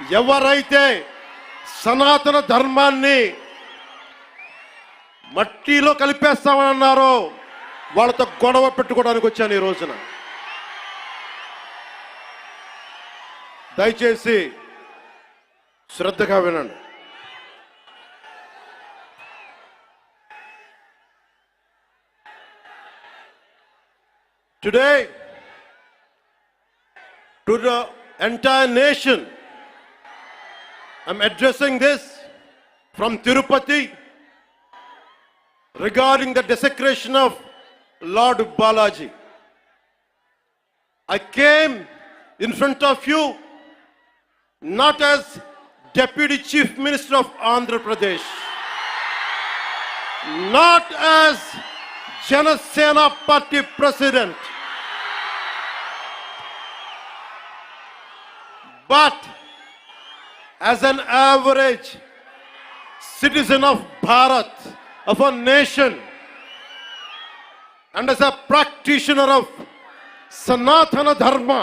ఎవరైతే సనాతన ధర్మాన్ని మట్టిలో కలిపేస్తామని అన్నారో వాళ్ళతో గొడవ పెట్టుకోవడానికి వచ్చాను ఈ రోజున. దయచేసి శ్రద్ధగా వినండి. Today to the entire nation I'm addressing this from Tirupati regarding the desecration of Lord Balaji. I came in front of you not as Deputy Chief Minister of Andhra Pradesh, not as Janasena Party President, but as an average citizen of Bharat, of a nation, and as a practitioner of Sanatana Dharma,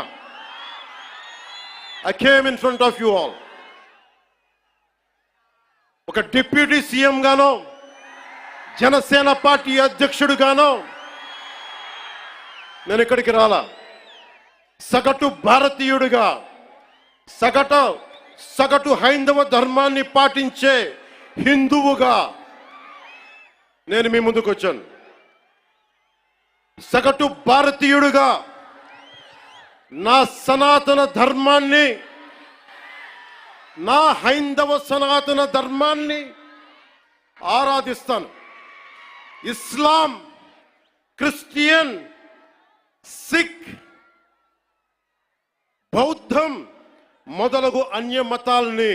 I came in front of you all. ఒక deputy CM గానో Janasena party అధ్యక్షుడుగానో నేను ఇక్కడికి రాలా సగటు భారతీయుడిగా సగటు సగటు హైందవ ధర్మాన్ని పాటించే హిందువుగా నేను మీ ముందుకు వచ్చాను. సగటు భారతీయుడుగా నా సనాతన ధర్మాన్ని నా హైందవ సనాతన ధర్మాన్ని ఆరాధిస్తాను. ఇస్లాం క్రిస్టియన్ సిక్ మొదలగు అన్య మతాల్ని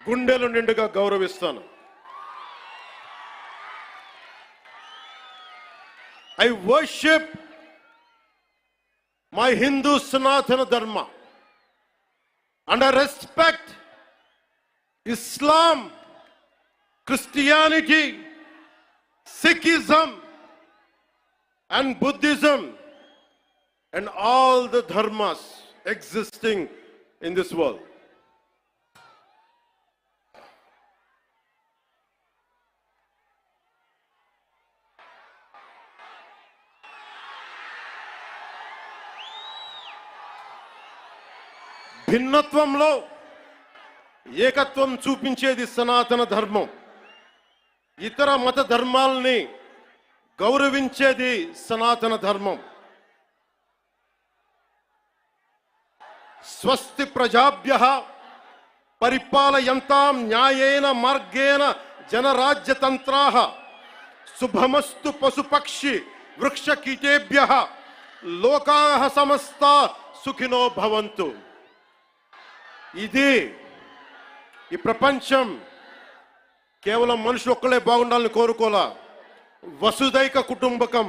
గుండెలు నిండుగా గౌరవిస్తాను. I worship my Hindu Sanatana Dharma and I respect Islam Christianity Sikhism and Buddhism and all the dharmas existing in this world. భిన్నత్వంలో ఏకత్వం చూపించేది సనాతన ధర్మం ఇతర మత ధర్మాల్ని గౌరవించేది సనాతన ధర్మం స్వస్తి ప్రజాభ్య పరిపాలయంతాం న్యాయేన మార్గేణ జనరాజ్యతంత్రా శుభమస్తు పశుపక్షి వృక్షకీటేభ్య లోకా సమస్త సుఖినో భవంతు. ఇది ఈ ప్రపంచం కేవలం మనుషులు ఒక్కలే బాగుండాలని కోరుకోలా. వసుదైక కుటుంబకం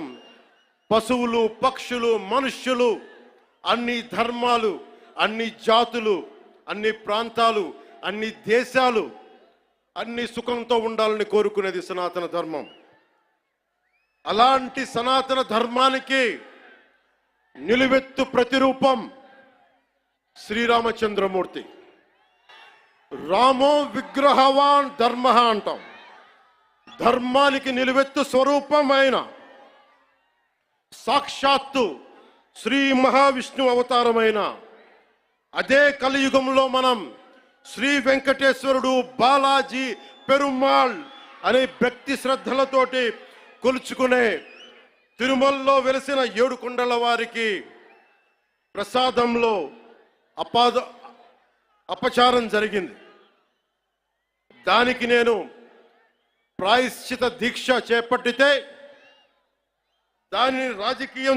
పశువులు పక్షులు మనుష్యులు అన్ని ధర్మాలు అన్ని జాతులు అన్ని ప్రాంతాలు అన్ని దేశాలు అన్ని సుఖంతో ఉండాలని కోరుకునేది సనాతన ధర్మం. అలాంటి సనాతన ధర్మానికి నిలువెత్తు ప్రతిరూపం శ్రీరామచంద్రమూర్తి. రామో విగ్రహవాన్ ధర్మ అంటాం. ధర్మానికి నిలువెత్తు స్వరూపమైన సాక్షాత్తు శ్రీ మహావిష్ణు అవతారమైన అదే కలియుగంలో మనం శ్రీ వెంకటేశ్వరుడు బాలాజీ పెరుమాళ్ అనే భక్తి శ్రద్ధలతోటి కొలుచుకునే తిరుమలలో వెలిసిన ఏడు కొండల వారికి ప్రసాదంలో అపాద అపచారం జరిగింది. దానికి నేను ప్రాయశ్చిత దీక్ష చేపట్టితే దానిని రాజకీయం